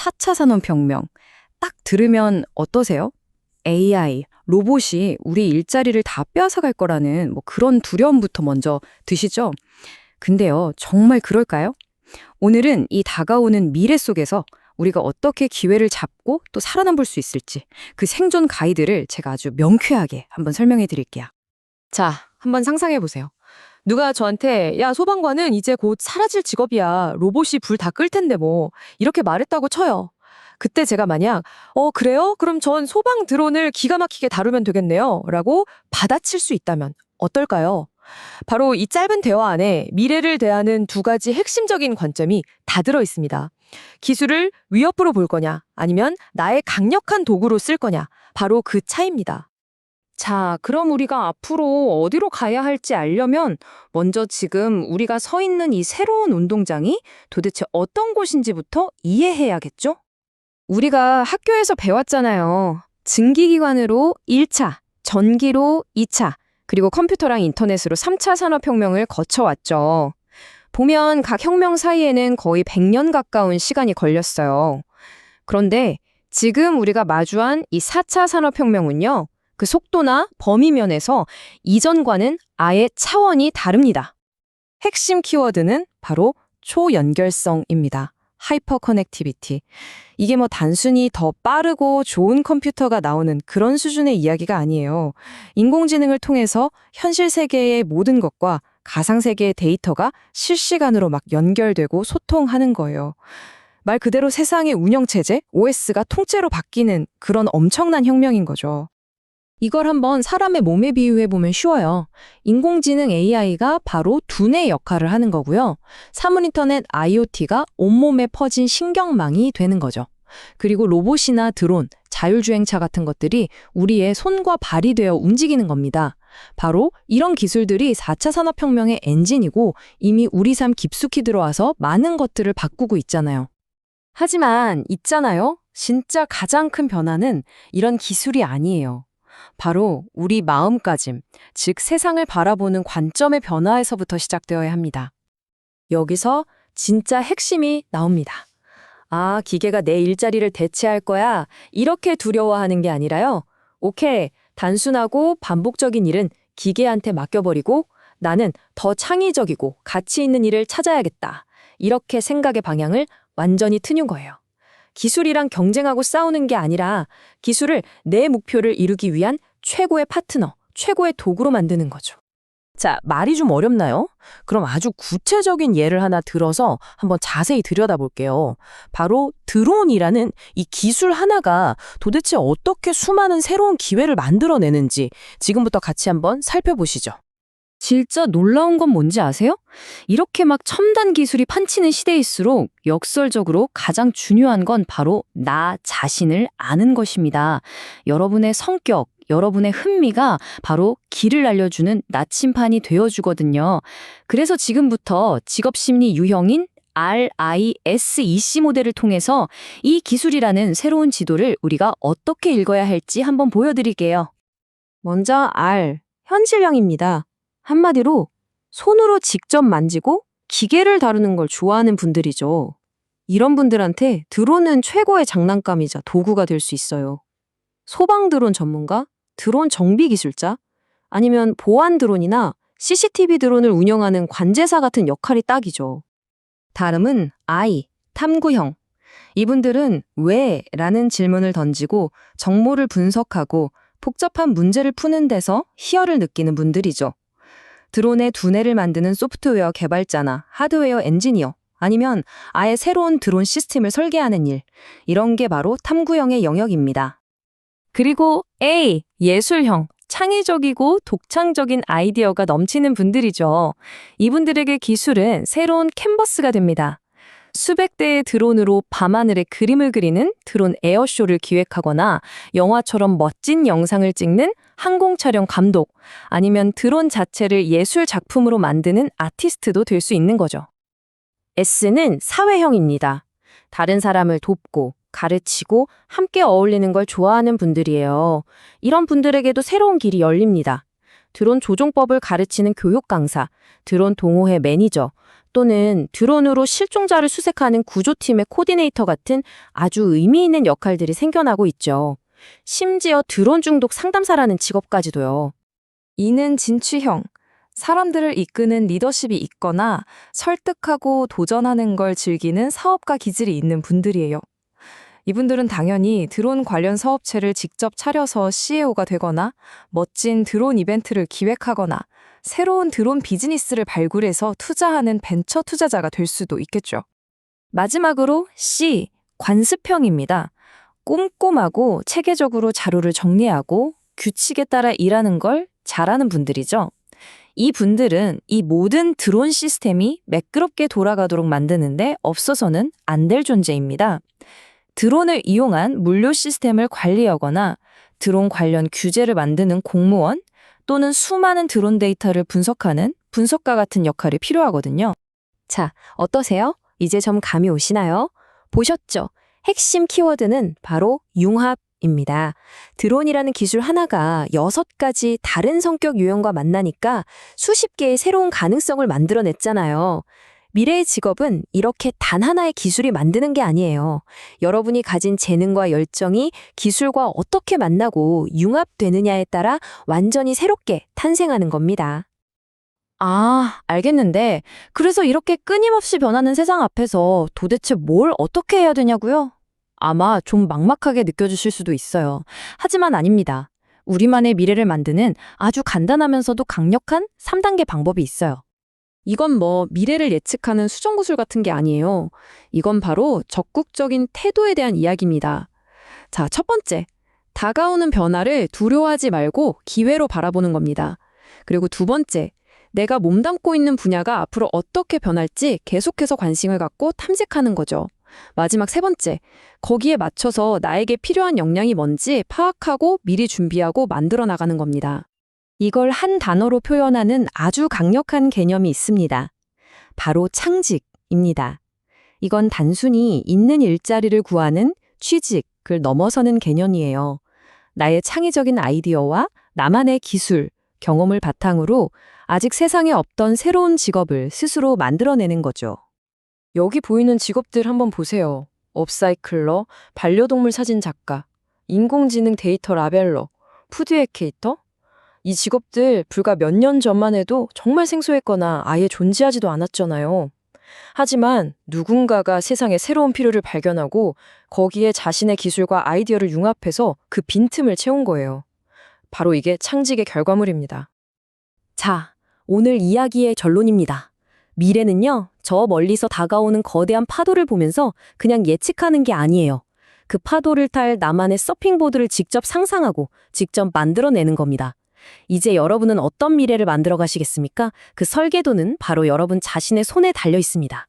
4차 산업혁명. 딱 들으면 어떠세요? AI, 로봇이 우리 일자리를 다 빼앗아갈 거라는 뭐 그런 두려움부터 먼저 드시죠? 근데요, 정말 그럴까요? 오늘은 이 다가오는 미래 속에서 우리가 어떻게 기회를 잡고 또 살아남을 수 있을지 그 생존 가이드를 제가 아주 명쾌하게 한번 설명해 드릴게요. 자, 한번 상상해 보세요. 누가 저한테 야 소방관은 이제 곧 사라질 직업이야. 로봇이 불 다 끌 텐데 뭐 이렇게 말했다고 쳐요. 그때 제가 만약 어 그래요? 그럼 전 소방 드론을 기가 막히게 다루면 되겠네요. 라고 받아칠 수 있다면 어떨까요? 바로 이 짧은 대화 안에 미래를 대하는 두 가지 핵심적인 관점이 다 들어 있습니다. 기술을 위협으로 볼 거냐 아니면 나의 강력한 도구로 쓸 거냐 바로 그 차이입니다. 자, 그럼 우리가 앞으로 어디로 가야 할지 알려면 먼저 지금 우리가 서 있는 이 새로운 운동장이 도대체 어떤 곳인지부터 이해해야겠죠? 우리가 학교에서 배웠잖아요. 증기기관으로 1차, 전기로 2차, 그리고 컴퓨터랑 인터넷으로 3차 산업혁명을 거쳐왔죠. 보면 각 혁명 사이에는 거의 100년 가까운 시간이 걸렸어요. 그런데 지금 우리가 마주한 이 4차 산업혁명은요. 그 속도나 범위 면에서 이전과는 아예 차원이 다릅니다. 핵심 키워드는 바로 초연결성입니다. 하이퍼 커넥티비티. 이게 뭐 단순히 더 빠르고 좋은 컴퓨터가 나오는 그런 수준의 이야기가 아니에요. 인공지능을 통해서 현실 세계의 모든 것과 가상 세계의 데이터가 실시간으로 막 연결되고 소통하는 거예요. 말 그대로 세상의 운영체제, OS가 통째로 바뀌는 그런 엄청난 혁명인 거죠. 이걸 한번 사람의 몸에 비유해보면 쉬워요. 인공지능 AI가 바로 두뇌 역할을 하는 거고요. 사물인터넷 IoT가 온몸에 퍼진 신경망이 되는 거죠. 그리고 로봇이나 드론, 자율주행차 같은 것들이 우리의 손과 발이 되어 움직이는 겁니다. 바로 이런 기술들이 4차 산업혁명의 엔진이고 이미 우리 삶 깊숙이 들어와서 많은 것들을 바꾸고 있잖아요. 하지만 있잖아요. 진짜 가장 큰 변화는 이런 기술이 아니에요. 바로 우리 마음가짐, 즉 세상을 바라보는 관점의 변화에서부터 시작되어야 합니다. 여기서 진짜 핵심이 나옵니다. 아, 기계가 내 일자리를 대체할 거야. 이렇게 두려워하는 게 아니라요. 오케이, 단순하고 반복적인 일은 기계한테 맡겨버리고 나는 더 창의적이고 가치 있는 일을 찾아야겠다. 이렇게 생각의 방향을 완전히 트는 거예요. 기술이랑 경쟁하고 싸우는 게 아니라 기술을 내 목표를 이루기 위한 최고의 파트너, 최고의 도구로 만드는 거죠. 자, 말이 좀 어렵나요? 그럼 아주 구체적인 예를 하나 들어서 한번 자세히 들여다볼게요. 바로 드론이라는 이 기술 하나가 도대체 어떻게 수많은 새로운 기회를 만들어내는지 지금부터 같이 한번 살펴보시죠. 진짜 놀라운 건 뭔지 아세요? 이렇게 막 첨단 기술이 판치는 시대일수록 역설적으로 가장 중요한 건 바로 나 자신을 아는 것입니다. 여러분의 성격, 여러분의 흥미가 바로 길을 알려주는 나침판이 되어주거든요. 그래서 지금부터 직업심리 유형인 RISEC 모델을 통해서 이 기술이라는 새로운 지도를 우리가 어떻게 읽어야 할지 한번 보여드릴게요. 먼저 R, 현실형입니다. 한마디로 손으로 직접 만지고 기계를 다루는 걸 좋아하는 분들이죠. 이런 분들한테 드론은 최고의 장난감이자 도구가 될 수 있어요. 소방 드론 전문가, 드론 정비 기술자, 아니면 보안 드론이나 CCTV 드론을 운영하는 관제사 같은 역할이 딱이죠. 다음은 I, 탐구형. 이분들은 왜? 라는 질문을 던지고 정보를 분석하고 복잡한 문제를 푸는 데서 희열을 느끼는 분들이죠. 드론의 두뇌를 만드는 소프트웨어 개발자나 하드웨어 엔지니어, 아니면 아예 새로운 드론 시스템을 설계하는 일, 이런 게 바로 탐구형의 영역입니다. 그리고 A, 예술형. 창의적이고 독창적인 아이디어가 넘치는 분들이죠. 이분들에게 기술은 새로운 캔버스가 됩니다. 수백 대의 드론으로 밤하늘에 그림을 그리는 드론 에어쇼를 기획하거나 영화처럼 멋진 영상을 찍는 항공 촬영 감독, 아니면 드론 자체를 예술 작품으로 만드는 아티스트도 될 수 있는 거죠. S는 사회형입니다. 다른 사람을 돕고 가르치고 함께 어울리는 걸 좋아하는 분들이에요. 이런 분들에게도 새로운 길이 열립니다. 드론 조종법을 가르치는 교육 강사, 드론 동호회 매니저, 또는 드론으로 실종자를 수색하는 구조팀의 코디네이터 같은 아주 의미 있는 역할들이 생겨나고 있죠. 심지어 드론 중독 상담사라는 직업까지도요. 이는 진취형. 사람들을 이끄는 리더십이 있거나 설득하고 도전하는 걸 즐기는 사업가 기질이 있는 분들이에요. 이분들은 당연히 드론 관련 사업체를 직접 차려서 CEO가 되거나 멋진 드론 이벤트를 기획하거나 새로운 드론 비즈니스를 발굴해서 투자하는 벤처 투자자가 될 수도 있겠죠. 마지막으로 C, 관습형입니다. 꼼꼼하고 체계적으로 자료를 정리하고 규칙에 따라 일하는 걸 잘하는 분들이죠. 이 분들은 이 모든 드론 시스템이 매끄럽게 돌아가도록 만드는데 없어서는 안 될 존재입니다. 드론을 이용한 물류 시스템을 관리하거나 드론 관련 규제를 만드는 공무원 또는 수많은 드론 데이터를 분석하는 분석가 같은 역할이 필요하거든요. 자, 어떠세요? 이제 좀 감이 오시나요? 보셨죠? 핵심 키워드는 바로 융합입니다. 드론이라는 기술 하나가 여섯 가지 다른 성격 유형과 만나니까 수십 개의 새로운 가능성을 만들어냈잖아요. 미래의 직업은 이렇게 단 하나의 기술이 만드는 게 아니에요. 여러분이 가진 재능과 열정이 기술과 어떻게 만나고 융합되느냐에 따라 완전히 새롭게 탄생하는 겁니다. 아, 알겠는데 그래서 이렇게 끊임없이 변하는 세상 앞에서 도대체 뭘 어떻게 해야 되냐고요? 아마 좀 막막하게 느껴지실 수도 있어요. 하지만 아닙니다. 우리만의 미래를 만드는 아주 간단하면서도 강력한 3단계 방법이 있어요. 이건 뭐 미래를 예측하는 수정구술 같은 게 아니에요. 이건 바로 적극적인 태도에 대한 이야기입니다. 자, 첫 번째. 다가오는 변화를 두려워하지 말고 기회로 바라보는 겁니다. 그리고 두 번째. 내가 몸담고 있는 분야가 앞으로 어떻게 변할지 계속해서 관심을 갖고 탐색하는 거죠. 마지막 세 번째, 거기에 맞춰서 나에게 필요한 역량이 뭔지 파악하고 미리 준비하고 만들어 나가는 겁니다. 이걸 한 단어로 표현하는 아주 강력한 개념이 있습니다. 바로 창직입니다. 이건 단순히 있는 일자리를 구하는 취직을 넘어서는 개념이에요. 나의 창의적인 아이디어와 나만의 기술, 경험을 바탕으로 아직 세상에 없던 새로운 직업을 스스로 만들어내는 거죠. 여기 보이는 직업들 한번 보세요. 업사이클러, 반려동물 사진 작가, 인공지능 데이터 라벨러, 푸드 에케이터? 이 직업들 불과 몇 년 전만 해도 정말 생소했거나 아예 존재하지도 않았잖아요. 하지만 누군가가 세상에 새로운 필요를 발견하고 거기에 자신의 기술과 아이디어를 융합해서 그 빈틈을 채운 거예요. 바로 이게 창직의 결과물입니다. 자, 오늘 이야기의 결론입니다. 미래는요, 저 멀리서 다가오는 거대한 파도를 보면서 그냥 예측하는 게 아니에요. 그 파도를 탈 나만의 서핑보드를 직접 상상하고 직접 만들어내는 겁니다. 이제 여러분은 어떤 미래를 만들어 가시겠습니까? 그 설계도는 바로 여러분 자신의 손에 달려 있습니다.